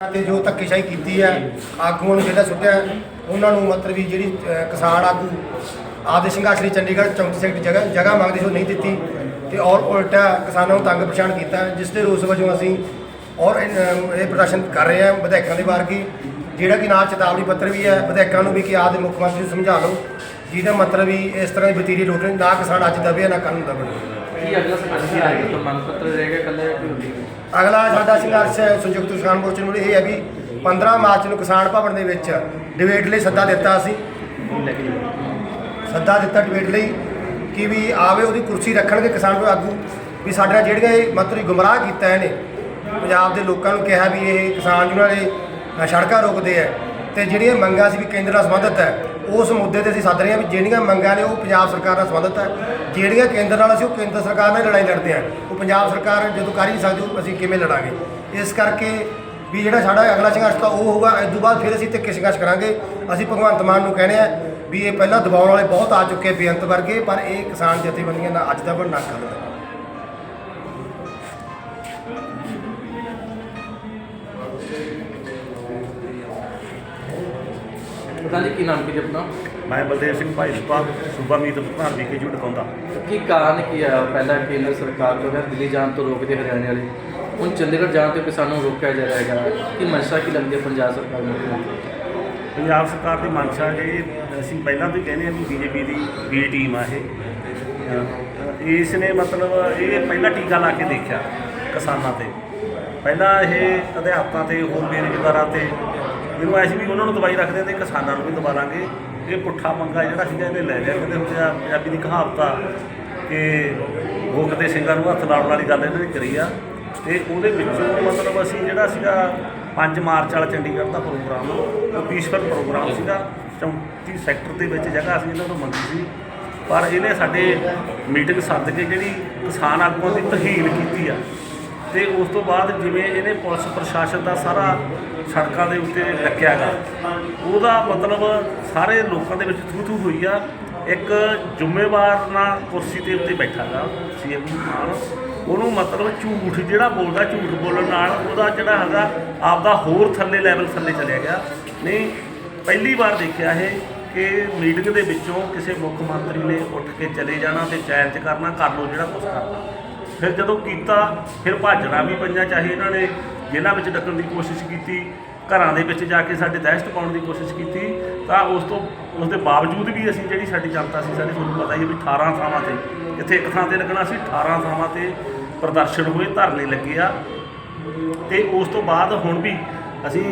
ਤੇ ਜੋ ਧੱਕੇਸ਼ਾਹੀ ਕੀਤੀ ਹੈ ਆਗੂਆਂ ਨੂੰ ਜਿਹੜਾ ਸੁੱਟਿਆ ਉਹਨਾਂ ਨੂੰ ਮਤਲਬ ਵੀ ਜਿਹੜੀ ਅਹ, ਕਿਸਾਨ ਆਗੂ ਆਦਿ ਸੰਘਰਸ਼ ਲਈ ਚੰਡੀਗੜ੍ਹ 34 ਸੈਕਟਰ ਜਗ੍ਹਾ ਜਗ੍ਹਾ ਮੰਗਦੇ ਸੀ ਉਹ ਨਹੀਂ ਦਿੱਤੀ। ਤੇ ਔਰ ਉਲਟਾ ਕਿਸਾਨਾਂ ਨੂੰ ਤੰਗ ਪਰੇਸ਼ਾਨ ਕੀਤਾ ਜਿਸ ਦੇ ਰੋਸ ਵਜੋਂ ਅਸੀਂ ਔਰ ਇਹ ਇਹ ਪ੍ਰਦਰਸ਼ਨ ਕਰ ਰਹੇ ਹਾਂ ਵਿਧਾਇਕਾਂ ਦੇ ਵਾਰ ਕਿ ਜਿਹੜਾ ਕਿ ਨਾਲ ਚੇਤਾਵਨੀ ਪੱਤਰ ਵੀ ਹੈ ਵਿਧਾਇਕਾਂ ਨੂੰ ਵੀ ਕਿ ਆਦਿ ਮੁੱਖ ਮੰਤਰੀ ਨੂੰ ਸਮਝਾ ਲਓ ਜਿਹਦਾ ਮਤਲਬ ਵੀ ਇਸ ਤਰ੍ਹਾਂ ਦੀ ਵਤੀਰੀ ਲੋਟ ਨਾ ਕਿਸਾਨ ਅੱਜ ਦਬੇ ਨਾ ਕੱਲ੍ਹ ਨੂੰ ਦਬਣ। ਕੀ ਅਗਲਾ ਸੰਘਰਸ਼ ਆਏਗਾ ਤਾਂ ਮੰਗ ਪੱਤਰ ਰਹੇਗਾ ਕੱਲੇ ਕੀ ਹੁੰਦੀ ਹੈ ਅਗਲਾ ਸਾਡਾ ਸੰਘਰਸ਼ ਸੰਯੁਕਤ ਕਿਸਾਨ ਮੋਰਚੇ ਨੂੰ ਇਹ ਹੈ ਵੀ 15 ਮਾਰਚ ਨੂੰ ਕਿਸਾਨ ਭਵਨ ਦੇ ਵਿੱਚ ਡਿਬੇਟ ਲਈ ਸੱਦਾ ਦਿੱਤਾ ਅਸੀਂ ਸੱਦਾ ਦਿੱਤਾ ਡਿਬੇਟ ਲਈ ਕਿ ਵੀ ਆਵੇ ਉਹਦੀ ਕੁਰਸੀ ਰੱਖਣਗੇ ਕਿਸਾਨ ਕੋਈ ਆਗੂ ਵੀ ਸਾਡੇ ਨਾਲ ਜਿਹੜੀਆਂ ਇਹ ਮਤਲਬ ਗੁੰਮਰਾਹ ਕੀਤਾ ਇਹਨੇ, ਪੰਜਾਬ ਦੇ ਲੋਕਾਂ ਨੂੰ ਕਿਹਾ ਵੀ ਇਹ ਕਿਸਾਨ ਜਿਹਨਾਂ ਨੇ ਸੜਕਾਂ ਰੋਕਦੇ ਆ। ਤੇ ਜਿਹੜੀਆਂ ਮੰਗਾਂ ਸੀ ਵੀ ਕੇਂਦਰ ਨਾਲ ਸੰਬੰਧਿਤ ਹੈ ਉਸ ਮੁੱਦੇ ਤੇ ਅਸੀਂ ਸੱਦ ਰਹੇ ਹਾਂ ਵੀ ਜਿਹੜੀਆਂ ਮੰਗਾਂ ਨੇ ਉਹ ਪੰਜਾਬ ਸਰਕਾਰ ਨਾਲ ਸੰਬੰਧਿਤ ਹੈ। ਜਿਹੜੀਆਂ ਕੇਂਦਰ ਨਾਲ ਅਸੀਂ ਉਹ ਕੇਂਦਰ ਸਰਕਾਰ ਨਾਲ ਲੜਾਈ ਲੜਦੇ ਹਾਂ। ਉਹ ਪੰਜਾਬ ਸਰਕਾਰ ਜਦੋਂ ਕਰ ਹੀ ਨਹੀਂ ਸਕਦੀ, ਅਸੀਂ ਕਿਵੇਂ ਲੜਾਂਗੇ? ਇਸ ਕਰਕੇ ਵੀ ਜਿਹੜਾ ਸਾਡਾ ਅਗਲਾ ਸੰਘਰਸ਼ ਤਾਂ ਉਹ ਹੋਊਗਾ, ਇਸ ਤੋਂ ਬਾਅਦ ਫਿਰ ਅਸੀਂ ਤਿੱਖੇ ਸੰਘਰਸ਼ ਕਰਾਂਗੇ। ਅਸੀਂ ਭਗਵੰਤ ਮਾਨ ਨੂੰ ਕਹਿੰਦੇ ਆ ਵੀ ਇਹ ਪਹਿਲਾਂ ਦਬਾਉਣ ਵਾਲੇ ਬਹੁਤ ਆ ਚੁੱਕੇ ਬੇਅੰਤ ਵਰਗੇ, ਪਰ ਇਹ ਕਿਸਾਨ ਜਥੇਬੰਦੀਆਂ ਨਾਲ ਅੱਜ ਦਾ ਬਣ ਨਾ ਕਰਦਾ ਪਤਾ ਨਹੀਂ ਕੀ ਨਾਮ ਕੀ ਜੀ ਆਪਣਾ? ਮੈਂ ਬਲਦੇਵ ਸਿੰਘ ਭਾਈ ਸੁਭਾ ਸੂਬਾ ਮੀਤ ਪ੍ਰਧਾਨ ਵੀ ਕੇ ਜੂ ਟਕਾਉਂਦਾ ਕੀ ਕਾਰਨ ਕੀ ਆ ਪਹਿਲਾਂ ਕੇਂਦਰ ਸਰਕਾਰ ਜੋ ਹੈ ਦਿੱਲੀ ਜਾਣ ਤੋਂ ਰੋਕਦੇ ਹਰਿਆਣੇ ਵਾਲੇ? ਹੁਣ ਚੰਡੀਗੜ੍ਹ ਜਾਣ ਤੋਂ ਕਿਸਾਨਾਂ ਨੂੰ ਰੋਕਿਆ ਜਾ ਰਿਹਾ ਹੈਗਾ। ਕੀ ਮਨਸ਼ਾ ਕੀ ਲੱਗਦੀ ਹੈ ਪੰਜਾਬ ਸਰਕਾਰ ਨੂੰ? ਪੰਜਾਬ ਸਰਕਾਰ ਦੀ ਮਨਸ਼ਾ ਜੀ ਅਸੀਂ ਪਹਿਲਾਂ ਤੋਂ ਹੀ ਕਹਿੰਦੇ ਹਾਂ ਵੀ ਬੀਜੇਪੀ ਦੀ ਬੀ ਟੀਮ ਆ ਇਹ। ਇਸ ਨੇ ਮਤਲਬ ਇਹ ਪਹਿਲਾਂ ਟੀਕਾ ਲਾ ਕੇ ਦੇਖਿਆ ਕਿਸਾਨਾਂ ਤੇ। ਪਹਿਲਾਂ ਇਹ ਅਧਿਆਪਕਾਂ ਤੇ ਹੋਰ ਬੇਰੁਜ਼ਗਾਰਾਂ ਤੇ ਮੈਨੂੰ ਐਸੀ ਵੀ ਉਹਨਾਂ ਨੂੰ ਦਵਾਈ ਰੱਖਦੇ ਤੇ ਕਿਸਾਨਾਂ ਨੂੰ ਵੀ ਦਵਾ ਲਾਂਗੇ। ਇਹ ਪੁੱਠਾ ਮੰਗਾ ਜਿਹੜਾ ਸੀਗਾ, ਇਹਨੇ ਲੈ ਲਿਆ। ਕਹਿੰਦੇ ਹੁੰਦੇ ਆ, ਪੰਜਾਬੀ ਦੀ ਕਹਾਵਤ ਆ ਕਿ ਭੁੱਖ ਦੇ ਸਿੰਘਾਂ ਨੂੰ ਹੱਥ ਲਾਉਣ ਵਾਲੀ ਗੱਲ ਇਹਨਾਂ ਨੇ ਕਰੀ ਆ। ਤੇ ਉਹਦੇ ਵਿੱਚੋਂ ਮਤਲਬ ਅਸੀਂ ਜਿਹੜਾ ਸੀਗਾ 5 ਮਾਰਚ ਵਾਲਾ ਚੰਡੀਗੜ੍ਹ ਦਾ ਪ੍ਰੋਗਰਾਮ ਉਹ ਪੀਸਫੁਲ ਪ੍ਰੋਗਰਾਮ ਸੀਗਾ 34 ਸੈਕਟਰ ਦੇ ਵਿੱਚ ਜਗ੍ਹਾ ਅਸੀਂ ਇਹਨਾਂ ਤੋਂ ਮੰਗੀ ਸੀ। ਪਰ ਇਹਨੇ ਸਾਡੇ ਮੀਟਿੰਗ ਸੱਦ ਕੇ ਜਿਹੜੀ ਕਿਸਾਨ ਆਗੂਆਂ ਦੀ ਤਹੀਨ ਕੀਤੀ ਆ ਤੇ ਉਸ ਤੋਂ ਬਾਅਦ ਜਿਵੇਂ ਇਹਨੇ ਪੁਲਿਸ ਪ੍ਰਸ਼ਾਸਨ ਦਾ ਸਾਰਾ ਸੜਕਾਂ ਦੇ ਉੱਤੇ ਰੱਖਿਆਗਾ ਉਹਦਾ ਮਤਲਬ ਸਾਰੇ ਲੋਕਾਂ ਦੇ ਵਿੱਚ ਥੂ ਥੂ ਹੋਈ ਆ। ਇੱਕ ਜ਼ਿੰਮੇਵਾਰ ਨਾਲ ਕੁਰਸੀ ਦੇ ਉੱਤੇ ਬੈਠਾਗਾ ਸੀਐਮ ਨਾਲ। ਉਹਨੂੰ ਮਤਲਬ ਝੂਠ ਜਿਹੜਾ ਬੋਲਦਾ, ਝੂਠ ਬੋਲਣ ਨਾਲ ਉਹਦਾ ਜਿਹੜਾ ਹੈਗਾ, ਆਪਦਾ ਹੋਰ ਥੱਲੇ ਲੈਵਲ ਥੱਲੇ ਚਲਿਆ ਗਿਆ। ਨਹੀਂ, ਪਹਿਲੀ ਵਾਰ ਦੇਖਿਆ ਇਹ ਕਿ ਮੀਟਿੰਗ ਦੇ ਵਿੱਚੋਂ ਕਿਸੇ ਮੁੱਖ ਮੰਤਰੀ ਨੇ ਉੱਠ ਕੇ ਚਲੇ ਜਾਣਾ ਤੇ ਚੈਲੰਜ ਕਰਨਾ, ਕਰ ਲਓ ਜਿਹੜਾ ਕੁਝ ਕਰਨਾ। ਫਿਰ ਜਦੋਂ ਕੀਤਾ, ਫਿਰ ਭਾਜਣਾ ਵੀ ਪਈਆਂ, ਚਾਹੇ ਇਹਨਾਂ ਨੇ ਜੇਲ੍ਹਾਂ ਵਿੱਚ ਡੱਕਣ ਦੀ ਕੋਸ਼ਿਸ਼ ਕੀਤੀ, ਘਰਾਂ ਦੇ ਵਿੱਚ ਜਾ ਕੇ ਸਾਡੇ ਦਹਿਸ਼ਤ ਪਾਉਣ ਦੀ ਕੋਸ਼ਿਸ਼ ਕੀਤੀ, ਤਾਂ ਉਸ ਤੋਂ, ਉਸ ਦੇ ਬਾਵਜੂਦ ਵੀ ਅਸੀਂ ਜਿਹੜੀ ਸਾਡੀ ਜਨਤਾ ਸੀ, ਸਾਡੀ ਤੁਹਾਨੂੰ ਪਤਾ ਹੀ ਹੈ ਵੀ 18 ਥਾਵਾਂ ਤੇ, ਇੱਥੇ ਇੱਕ ਥਾਂ ਤੇ ਲੱਗਣਾ ਸੀ 18 ਥਾਵਾਂ ਤੇ ਪ੍ਰਦਰਸ਼ਨ ਹੋਏ, ਧਰਨੇ ਲੱਗੇ ਆ। ਤੇ ਉਸ ਤੋਂ ਬਾਅਦ ਹੁਣ ਵੀ ਅਸੀਂ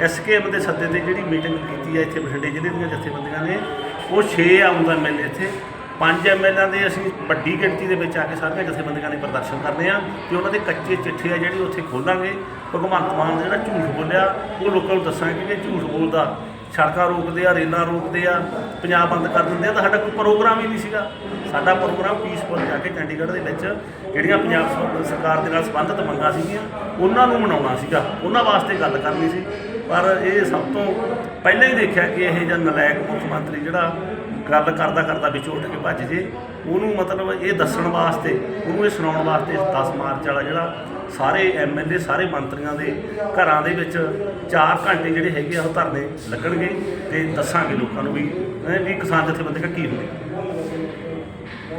ਐਸਕੇਐਮ ਦੇ ਸੱਦੇ ਤੇ ਜਿਹੜੀ ਮੀਟਿੰਗ ਕੀਤੀ ਹੈ ਇੱਥੇ ਬਠਿੰਡੇ ਜ਼ਿਲ੍ਹੇ ਦੀਆਂ ਜਥੇਬੰਦੀਆਂ ਨੇ, ਉਹ 6 ਆਉਂਦਾ ਐਮਐਲਏ ਇੱਥੇ। ਪੰਜ ਐਮਐਲਏ ਦੇ ਅਸੀਂ ਵੱਡੀ ਗਿਣਤੀ ਦੇ ਵਿੱਚ ਆ ਕੇ ਸਾਰੀਆਂ ਜਥੇਬੰਦੀਆਂ ਦੇ ਪ੍ਰਦਰਸ਼ਨ ਕਰਨੇ ਆ ਤੇ ਉਹਨਾਂ ਦੇ ਕੱਚੇ ਚਿੱਠੇ ਆ ਜਿਹੜੀ ਉੱਥੇ ਖੋਲਾਂਗੇ। ਭਗਵੰਤ ਮਾਨ ਜਿਹੜਾ ਝੂਠ ਬੋਲਿਆ, ਉਹ ਲੋਕਾਂ ਨੂੰ ਦੱਸਾਂਗੇ ਕਿ ਝੂਠ ਬੋਲਦਾ। ਸੜਕਾਂ ਰੋਕਦੇ ਆ, ਰੇਲਾਂ ਰੋਕਦੇ ਆ, ਪੰਜਾਬ ਬੰਦ ਕਰ ਦਿੰਦੇ ਆ ਤਾਂ ਸਾਡਾ ਕੋਈ ਪ੍ਰੋਗਰਾਮ ਹੀ ਨਹੀਂ ਸੀਗਾ। ਸਾਡਾ ਪ੍ਰੋਗਰਾਮ ਪੀਸਫੁਲ ਜਾ ਕੇ ਚੰਡੀਗੜ੍ਹ ਦੇ ਵਿੱਚ ਜਿਹੜੀਆਂ ਪੰਜਾਬ ਸਰਕਾਰ ਦੇ ਨਾਲ ਸੰਬੰਧਿਤ ਮੰਗਾਂ ਸੀਗੀਆਂ, ਉਹਨਾਂ ਨੂੰ ਮਨਾਉਣਾ ਸੀਗਾ। ਉਹਨਾਂ ਵਾਸਤੇ ਗੱਲ ਕਰਨੀ ਸੀ। ਪਰ ਇਹ ਸਭ ਤੋਂ ਪਹਿਲਾਂ ਹੀ ਦੇਖਿਆ ਕਿ ਇਹ ਜਿਹਾ ਨਲਾਇਕ ਮੁੱਖ ਮੰਤਰੀ ਜਿਹੜਾ ਗੱਲ ਕਰਦਾ ਕਰਦਾ ਵਿੱਚ ਉੱਠ ਕੇ ਭੱਜ ਜੇ, ਉਹਨੂੰ ਮਤਲਬ ਇਹ ਦੱਸਣ ਵਾਸਤੇ, ਉਹਨੂੰ ਇਹ ਸੁਣਾਉਣ ਵਾਸਤੇ 10 ਮਾਰਚ ਵਾਲਾ ਜਿਹੜਾ ਸਾਰੇ ਐਮਐਲਏ ਸਾਰੇ ਮੰਤਰੀਆਂ ਦੇ ਘਰਾਂ ਦੇ ਵਿੱਚ 4 ਘੰਟੇ ਜਿਹੜੇ ਹੈਗੇ ਆ ਉਹ ਧਰਨੇ ਲੱਗਣਗੇ ਤੇ ਦੱਸਾਂਗੇ ਲੋਕਾਂ ਨੂੰ ਵੀ ਵੀ ਕਿਸਾਨ ਜਥੇਬੰਦੀ ਕੀ ਹੁੰਦੀ।